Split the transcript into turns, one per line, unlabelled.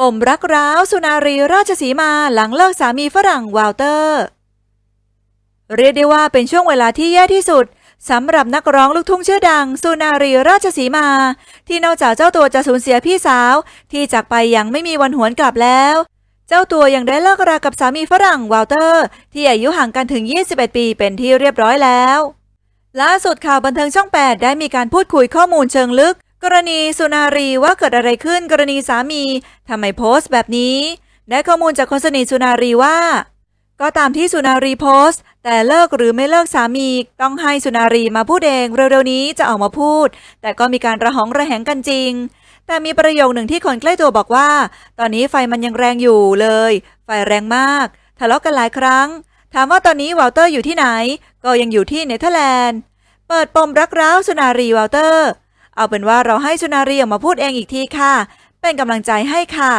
ปมรักร้าวสุนารีราชสีมาหลังเลิกสามีฝรั่งวาลเตอร์ เรียกได้ว่าเป็นช่วงเวลาที่แย่ที่สุดสำหรับนักร้องลูกทุ่งชื่อดังสุนารีราชสีมา ที่นอกจากเจ้าตัวจะสูญเสียพี่สาว ที่จากไปย่างไม่มีวันหวนกลับแล้ว เจ้าตัวยังได้เลิกรากับสามีฝรั่งวาลเตอร์ ที่อายุห่างกันถึง 21 ปีเป็นที่เรียบร้อยแล้วล่าสุดข่าวบันเทิงช่อง 8 ได้มีการพูดคุยข้อมูลเชิงลึก กรณีสุนารีว่าเกิดอะไรขึ้นกรณีสามีทำไมโพสต์แบบนี้ได้ข้อมูลจากคนสนิทสุนารีว่า ก็ตามที่สุนารีโพสต์ แต่เลิกหรือไม่เลิกสามีต้องให้สุนารีมาพูดเองเร็วๆนี้จะออกมาพูด แต่ก็มีการระหองระแหงกันจริง แต่มีประโยคหนึ่งที่คนใกล้ตัวบอกว่า ตอนนี้ไฟมันยังแรงอยู่เลย ไฟแรงมาก ทะเลาะกันหลายครั้ง ถามว่าตอนนี้วอลเตอร์อยู่ที่ไหน ก็ยังอยู่ที่เนเธอร์แลนด์เปิดปมรักร้าวสุนารีวอลเตอร์ เอาเป็นว่าเราให้สุนารีออกมาพูดเองอีกทีค่ะ เป็นกำลังใจให้ค่ะ